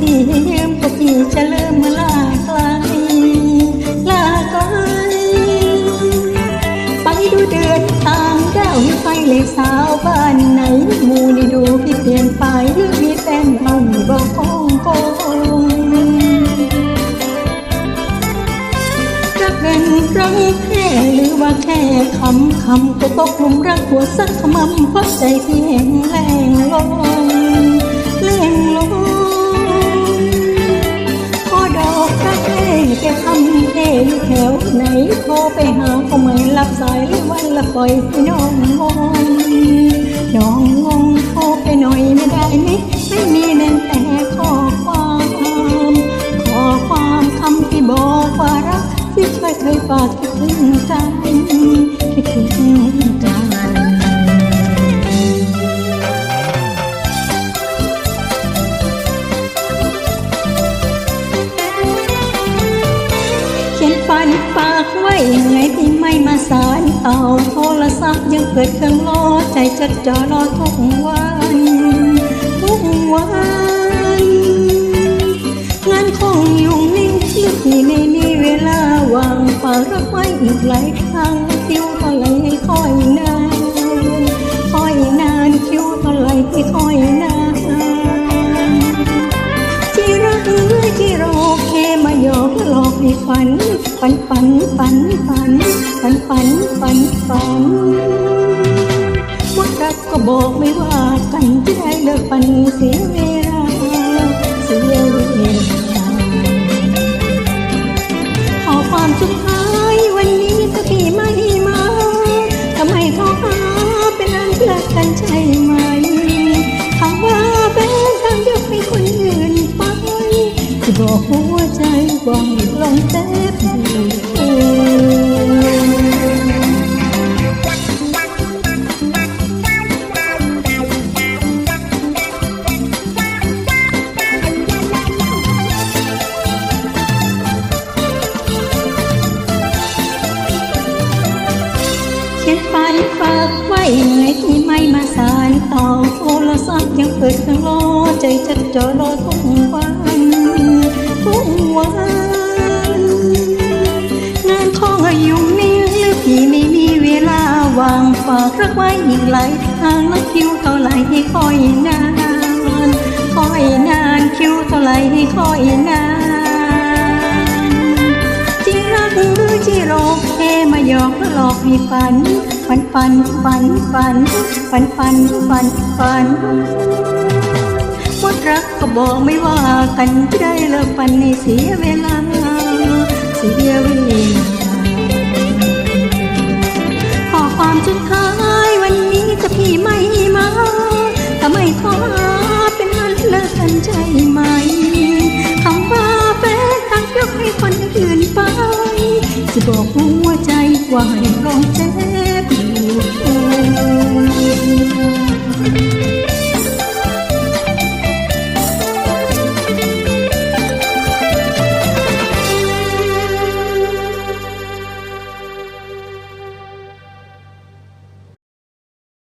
พี่ยืมก็พี่จะลืมมาลาไกลลาไกลไปดูเดือนตามดาวให้ไฟเลยสาวบ้านไหนมูนี่ดูพี่เปลี่ยนไปหรือมีแฟนเอาบอกคงคงรักเป็นรังแค่หรือว่าแค่คำคำก็ตกหลุมรักหัวสักขมำเพราะใจพี่แห้งแรงลงแรงลง โทรไปหาก็ไม่รับสายหรือวันละปล่อยให้น้องงงน้องงงโทรไปหน่อยไม่ได้ไหมไม่มีแน่แต่ข้อความขอความคำที่บอกว่ารัก ที่ช่วยเคยฝากคิดถึงกันคิดถึงกันเขียนฝันฝา ไว้ไงที่ไม่มาสารต่อโทรศัพท์ยังเกิดเครื่องรอใจจดจ่อรอทุกวัน ทุกวัน งานคงยุ่งนิ่งที่ที่ไม่มีเวลาวางฝากรักไว้อีกหลายครั้งคิวเท่าไรให้คอยนานคอยนานคิวเท่าไรที่คอยนานที่รักหรือที่รอแค่มาหยอกหลอกให้ฝัน ฝันฝันฝันฝันฝันฝันฝันฝันว่ารักก็บอกไม่ว่ากันจะได้เลิกฝันเสียเวลาเสียเวลาขอความสุดท้ายวันนี้ถ้าพี่ไม่มาทำไมโทรหาเป็นอันเลิกกันใช่ไหม อกหัวใจว่าให้ลงเจ็บอยู่เขียนฝันฝากไว้เหนื่อยที่ไม่มาสารต่อโทรศัพท์ยังเปิดเครื่องรอใจจะจอรอ ฝากรักไว้อีกหลทางนักคิวเท่าไหร่ให้คอยนานคอยนานคิวเท่าไหร่ให้คอยนานที่รักหรือที่รอแค่มาหยอกหลอกให้ฝันฝันฝันฝันฝันฝันฝันฝันฝันว่ารักก็บอกไม่ว่ากันจะได้เลิกฝันในเสียเวลา จะบอกหัวใจว่าให้ลองเจ็